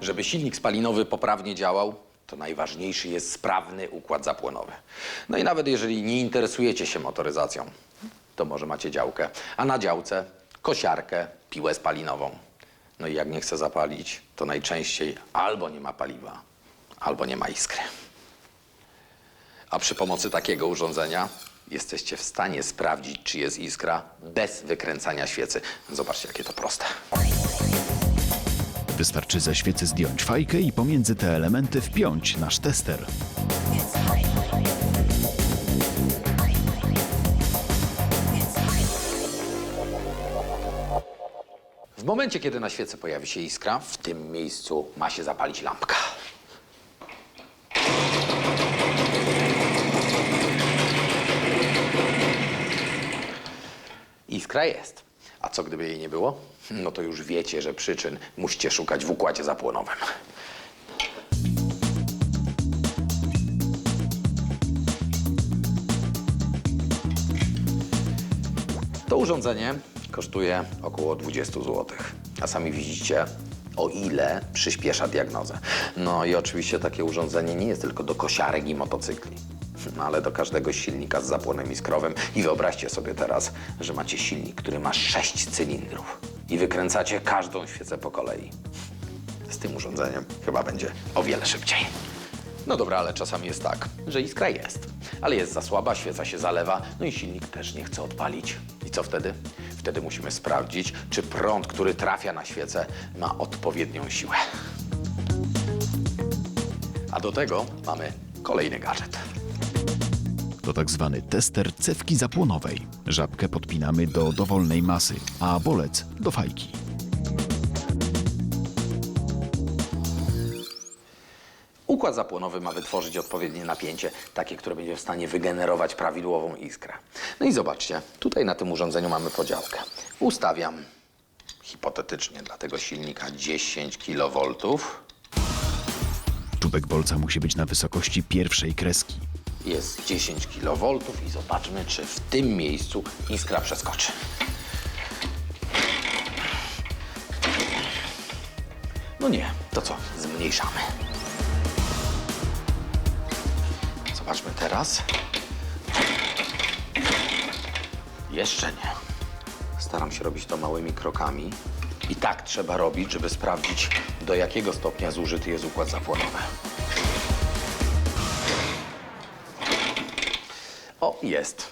Żeby silnik spalinowy poprawnie działał, to najważniejszy jest sprawny układ zapłonowy. No i nawet jeżeli nie interesujecie się motoryzacją, to może macie działkę, a na działce kosiarkę, piłę spalinową. No i jak nie chce zapalić, to najczęściej albo nie ma paliwa, albo nie ma iskry. A przy pomocy takiego urządzenia jesteście w stanie sprawdzić, czy jest iskra bez wykręcania świecy. Zobaczcie, jakie to proste. Wystarczy ze świecy zdjąć fajkę i pomiędzy te elementy wpiąć nasz tester. W momencie, kiedy na świecy pojawi się iskra, w tym miejscu ma się zapalić lampka. Iskra jest. A co gdyby jej nie było? No to już wiecie, że przyczyn musicie szukać w układzie zapłonowym. To urządzenie kosztuje około 20 zł. A sami widzicie, o ile przyspiesza diagnozę. No i oczywiście takie urządzenie nie jest tylko do kosiarek i motocykli, ale do każdego silnika z zapłonem iskrowym. I wyobraźcie sobie teraz, że macie silnik, który ma 6 cylindrów i wykręcacie każdą świecę po kolei. Z tym urządzeniem chyba będzie o wiele szybciej. No dobra, ale czasami jest tak, że iskra jest, ale jest za słaba, świeca się zalewa, no i silnik też nie chce odpalić. I co wtedy? Wtedy musimy sprawdzić, czy prąd, który trafia na świecę, ma odpowiednią siłę. A do tego mamy kolejny gadżet. To tak zwany tester cewki zapłonowej. Żabkę podpinamy do dowolnej masy, a bolec do fajki. Układ zapłonowy ma wytworzyć odpowiednie napięcie, takie, które będzie w stanie wygenerować prawidłową iskrę. No i zobaczcie, tutaj na tym urządzeniu mamy podziałkę. Ustawiam hipotetycznie dla tego silnika 10 kV. Czubek bolca musi być na wysokości pierwszej kreski. Jest 10 kV i zobaczmy, czy w tym miejscu iskra przeskoczy. No nie, to co? Zmniejszamy. Zobaczmy teraz. Jeszcze nie. Staram się robić to małymi krokami. I tak trzeba robić, żeby sprawdzić, do jakiego stopnia zużyty jest układ zapłonowy. Jest.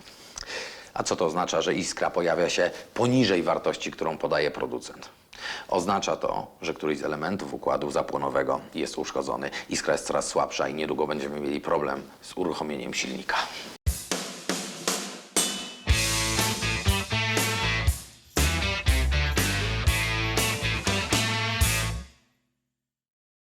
A co to oznacza, że iskra pojawia się poniżej wartości, którą podaje producent? Oznacza to, że któryś z elementów układu zapłonowego jest uszkodzony. Iskra jest coraz słabsza i niedługo będziemy mieli problem z uruchomieniem silnika.